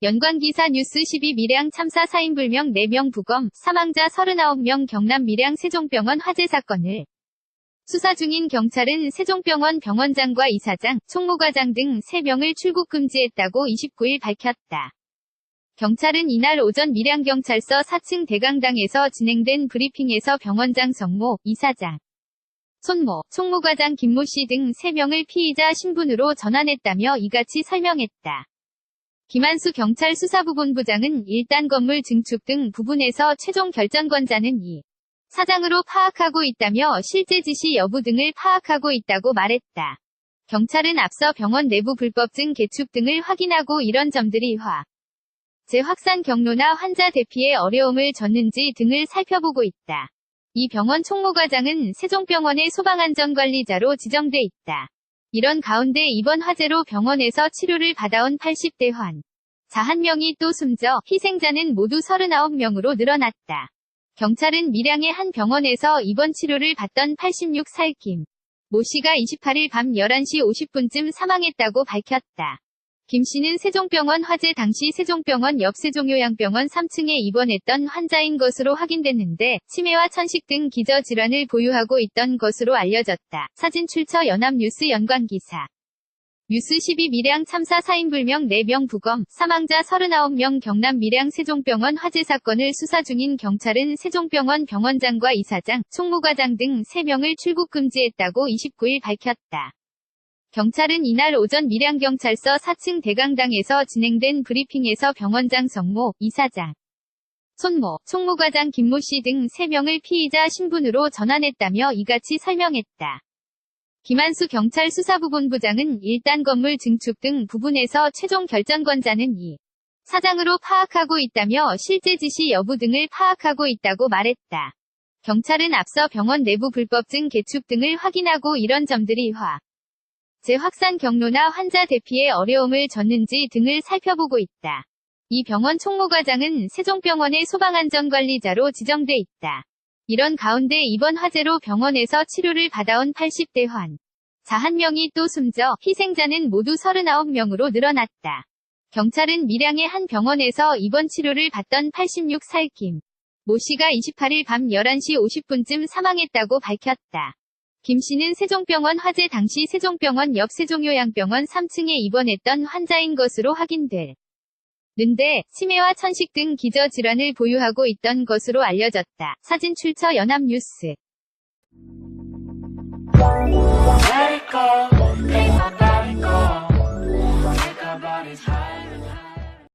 연관기사 뉴스 12 밀양 참사 사인 불명 4명 부검, 사망자 39명 경남 밀양 세종병원 화재 사건을 수사 중인 경찰은 세종병원 병원장과 이사장, 총무과장 등 3명을 출국 금지했다고 29일 밝혔다. 경찰은 이날 오전 밀양경찰서 4층 대강당에서 진행된 브리핑에서 병원장 정모, 이사장, 손모, 총무과장 김모 씨 등 3명을 피의자 신분으로 전환했다며 이같이 설명했다. 김한수 경찰 수사부본부장은 일단 건물 증축 등 부분에서 최종 결정권자는 이 사장으로 파악하고 있다며 실제 지시 여부 등을 파악하고 있다고 말했다. 경찰은 앞서 병원 내부 불법 증 개축 등을 확인하고 이런 점들이 화. 재확산 경로나 환자 대피에 어려움을 줬는지 등을 살펴보고 있다. 이 병원 총무과장은 세종병원의 소방안전관리자로 지정돼 있다. 이런 가운데 이번 화재로 병원에서 치료를 받아온 80대 환. 자한 명이 또 숨져 희생자는 모두 39명으로 늘어났다. 경찰은 밀양의 한 병원에서 입원 치료를 받던 86살 김. 모 씨가 28일 밤 11시 50분쯤 사망했다고 밝혔다. 김 씨는 세종병원 화재 당시 세종병원 옆 세종요양병원 3층에 입원했던 환자인 것으로 확인됐는데 치매와 천식 등 기저질환을 보유하고 있던 것으로 알려졌다. 사진 출처 연합뉴스 연관기사 뉴스 12 밀양 참사 사인 불명 4명 부검, 사망자 39명 경남 밀양 세종병원 화재 사건을 수사 중인 경찰은 세종병원 병원장과 이사장, 총무과장 등 3명을 출국 금지했다고 29일 밝혔다. 경찰은 이날 오전 밀양경찰서 4층 대강당에서 진행된 브리핑에서 병원장 정모, 이사장, 손모, 총무과장 김모 씨 등 3명을 피의자 신분으로 전환했다며 이같이 설명했다. 김한수 경찰 수사부본부장은 일단 건물 증축 등 부분에서 최종 결정권자는 이 사장으로 파악하고 있다며 실제 지시 여부 등을 파악하고 있다고 말했다. 경찰은 앞서 병원 내부 불법증 개축 등을 확인하고 이런 점들이 화. 재확산 경로나 환자 대피에 어려움을 줬는지 등을 살펴보고 있다. 이 병원 총무과장은 세종병원의 소방안전관리자로 지정돼 있다. 이런 가운데 이번 화재로 병원에서 치료를 받아온 80대 환. 자 한 명이 또 숨져 희생자는 모두 39명으로 늘어났다. 경찰은 밀양의 한 병원에서 입원 치료를 받던 86살 김. 모 씨가 28일 밤 11시 50분쯤 사망했다고 밝혔다. 김 씨는 세종병원 화재 당시 세종병원 옆 세종요양병원 3층에 입원했던 환자인 것으로 확인될. 는데 치매와 천식 등 기저질환을 보유하고 있던 것으로 알려졌다. 사진 출처 연합뉴스